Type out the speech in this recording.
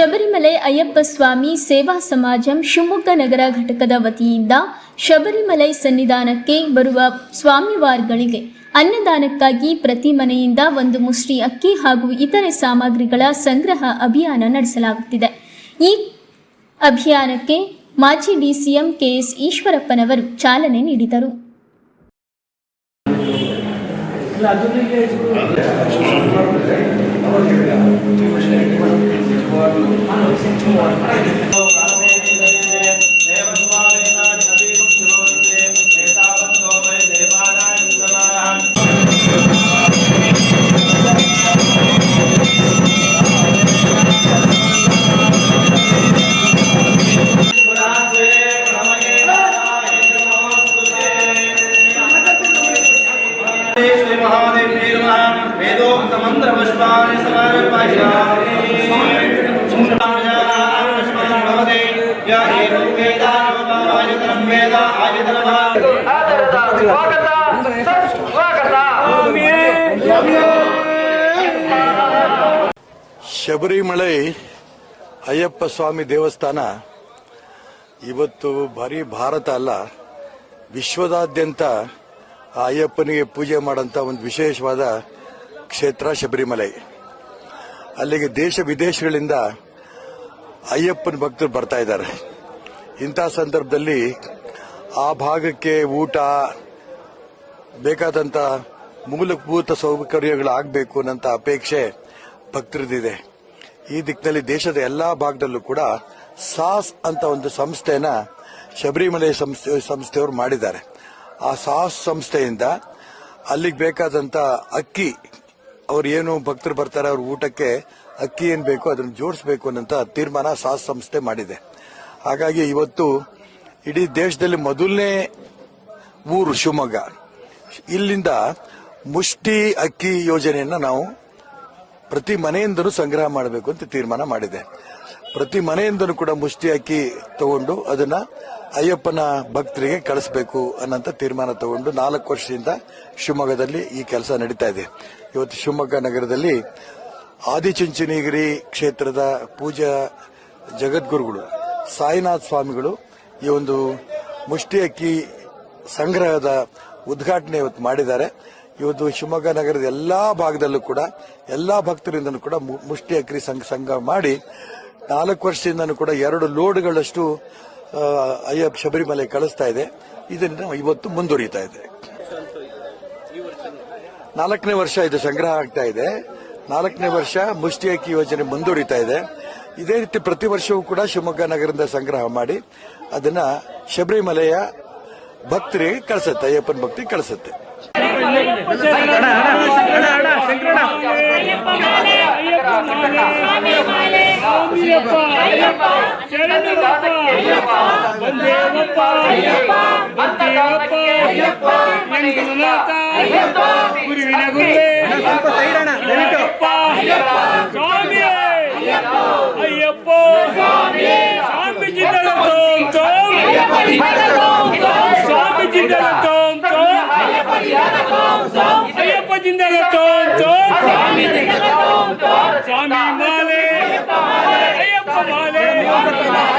ಶಬರಿಮಲೆ ಅಯ್ಯಪ್ಪ ಸ್ವಾಮಿ ಸೇವಾ ಸಮಾಜಂ ಶಿವಮೊಗ್ಗ ನಗರ ಘಟಕದ ವತಿಯಿಂದ ಶಬರಿಮಲೆ ಸನ್ನಿಧಾನಕ್ಕೆ ಬರುವ ಸ್ವಾಮಿವಾರ್ಗಳಿಗೆ ಅನ್ನದಾನಕ್ಕಾಗಿ ಪ್ರತಿ ಮನೆಯಿಂದ ಒಂದು ಮುಷ್ಟಿ ಅಕ್ಕಿ ಹಾಗೂ ಇತರೆ ಸಾಮಗ್ರಿಗಳ ಸಂಗ್ರಹ ಅಭಿಯಾನ ನಡೆಸಲಾಗುತ್ತಿದೆ. ಈ ಅಭಿಯಾನಕ್ಕೆ ಮಾಜಿ ಡಿಸಿಎಂ ಕೆಎಸ್ ಈಶ್ವರಪ್ಪನವರು ಚಾಲನೆ ನೀಡಿದರು. Thank you. ಶಬರಿಮಲೆ ಅಯ್ಯಪ್ಪ ಸ್ವಾಮಿ ದೇವಸ್ಥಾನ ಇವತ್ತು ಬರೀ ಭಾರತ ಅಲ್ಲ ವಿಶ್ವದಾದ್ಯಂತ ಆ ಅಯ್ಯಪ್ಪನಿಗೆ ಪೂಜೆ ಮಾಡಂತ ಒಂದು ವಿಶೇಷವಾದ ಕ್ಷೇತ್ರ ಶಬರಿಮಲೆ. ಅಲ್ಲಿಗೆ ದೇಶ ವಿದೇಶಗಳಿಂದ ಅಯ್ಯಪ್ಪನ ಭಕ್ತರು ಬರ್ತಾ ಇದ್ದಾರೆ. ಇಂಥ ಸಂದರ್ಭದಲ್ಲಿ ಆ ಭಾಗಕ್ಕೆ ಊಟ ಬೇಕಾದಂತ ಮೂಲಭೂತ ಸೌಕರ್ಯಗಳು ಆಗಬೇಕು ಅನ್ನೋಂಥ ಅಪೇಕ್ಷೆ ಭಕ್ತರದಿದೆ. ಈ ದಿಕ್ಕಿನಲ್ಲಿ ದೇಶದ ಎಲ್ಲಾ ಭಾಗದಲ್ಲೂ ಕೂಡ ಸಾಸ್ ಅಂತ ಒಂದು ಸಂಸ್ಥೆನ ಶಬರಿಮಲೆ ಸಂಸ್ಥೆ, ಸಂಸ್ಥೆಯವರು ಮಾಡಿದ್ದಾರೆ. ಆ ಸಾಸ್ ಸಂಸ್ಥೆಯಿಂದ ಅಲ್ಲಿಗೆ ಬೇಕಾದಂತ ಅಕ್ಕಿ ಅವ್ರು ಏನು ಭಕ್ತರು ಬರ್ತಾರೆ, ಅವ್ರ ಊಟಕ್ಕೆ ಅಕ್ಕಿ ಏನು ಬೇಕು ಅದನ್ನು ಜೋಡಿಸ್ಬೇಕು ಅನ್ನೋಂಥ ತೀರ್ಮಾನ ಸಾಸ್ ಸಂಸ್ಥೆ ಮಾಡಿದೆ. ಹಾಗಾಗಿ ಇವತ್ತು ಇಡೀ ದೇಶದಲ್ಲಿ ಮೊದಲನೇ ಊರು ಶಿವಮೊಗ್ಗ. ಇಲ್ಲಿಂದ ಮುಷ್ಟಿ ಅಕ್ಕಿ ಯೋಜನೆಯನ್ನ ನಾವು ಪ್ರತಿ ಮನೆಯಿಂದಲೂ ಸಂಗ್ರಹ ಮಾಡಬೇಕು ಅಂತ ತೀರ್ಮಾನ ಮಾಡಿದೆ. ಪ್ರತಿ ಮನೆಯಿಂದಲೂ ಕೂಡ ಮುಷ್ಟಿ ಅಕ್ಕಿ ತಗೊಂಡು ಅದನ್ನ ಅಯ್ಯಪ್ಪನ ಭಕ್ತರಿಗೆ ಕಳಿಸಬೇಕು ಅನ್ನೋಂಥ ತೀರ್ಮಾನ ತಗೊಂಡು ನಾಲ್ಕು ವರ್ಷದಿಂದ ಶಿವಮೊಗ್ಗದಲ್ಲಿ ಈ ಕೆಲಸ ನಡೀತಾ ಇದೆ. ಇವತ್ತು ಶಿವಮೊಗ್ಗ ನಗರದಲ್ಲಿ ಆದಿಚುಂಚನಗಿರಿ ಕ್ಷೇತ್ರದ ಪೂಜಾ ಜಗದ್ಗುರುಗಳು, ಸಾಯಿನಾಥ್ ಸ್ವಾಮಿಗಳು ಈ ಒಂದು ಮುಷ್ಟಿ ಅಕ್ಕಿ ಸಂಗ್ರಹದ ಉದ್ಘಾಟನೆ ಇವತ್ತು ಮಾಡಿದ್ದಾರೆ. ಇವತ್ತು ಶಿವಮೊಗ್ಗ ನಗರದ ಎಲ್ಲಾ ಭಾಗದಲ್ಲೂ ಕೂಡ, ಎಲ್ಲಾ ಭಕ್ತರಿಂದಲೂ ಕೂಡ ಮುಷ್ಟಿ ಅಕ್ಕಿ ಸಂಘ ಸಂಗ್ರಹ ಮಾಡಿ ನಾಲ್ಕು ವರ್ಷದಿಂದನೂ ಕೂಡ ಎರಡು ಲೋಡ್ಗಳಷ್ಟು ಆ, ಅಯ್ಯಪ್ಪ ಶಬರಿಮಲೆ ಕಳಿಸ್ತಾ ಇದೆ ಇದನ್ನು ಇವತ್ತು ಮುಂದುವರಿತಾ ಇದೆ ನಾಲ್ಕನೇ ವರ್ಷ ಇದು ಸಂಗ್ರಹ ಆಗ್ತಾ ಇದೆ ನಾಲ್ಕನೇ ವರ್ಷ ಮುಷ್ಟಿ ಅಕ್ಕಿ ಯೋಜನೆ ಮುಂದುವರಿತಾ ಇದೆ ಇದೇ ರೀತಿ ಪ್ರತಿ ವರ್ಷವೂ ಕೂಡ ಶಿವಮೊಗ್ಗ ನಗರದಿಂದ ಸಂಗ್ರಹ ಮಾಡಿ ಅದನ್ನ ಶಬರಿಮಲೆಯ ಭಕ್ತರಿಗೆ ಕಳಿಸುತ್ತೆ ಅಯ್ಯಪ್ಪನ ಭಕ್ತಿ ಕಳಿಸುತ್ತೆ ಅಯ್ಯಪ್ಪ ಶರಣರಪ್ಪ ಬಂದೇವಪ್ಪ ಬಂದೇವಪ್ಪ ಮಂಜುನಾಥ ಗುರುವಿನ ಗುರುವೇ ಅಯ್ಯಪ್ಪ ಸ್ವಾಮಿ ಅಯ್ಯಪ್ಪ ಸ್ವಾಮಿ ಜಿಂದಲ ತೋಂ ತೋಂ ಸ್ವಾಮಿ ಜಿಂದಲ ತೋಂ ತೋಂ ಅಯ್ಯಪ್ಪ ಜಿಂದಲ ತೋಂ ತೋಂ ಸ್ವಾಮಿ ಮಾಲೆ ಅಯ್ಯಪ್ಪ ಮಾಲೆ ಎಲ್ಲರೂ ಹಾಡಿ ಯಾರು ಕಾಣ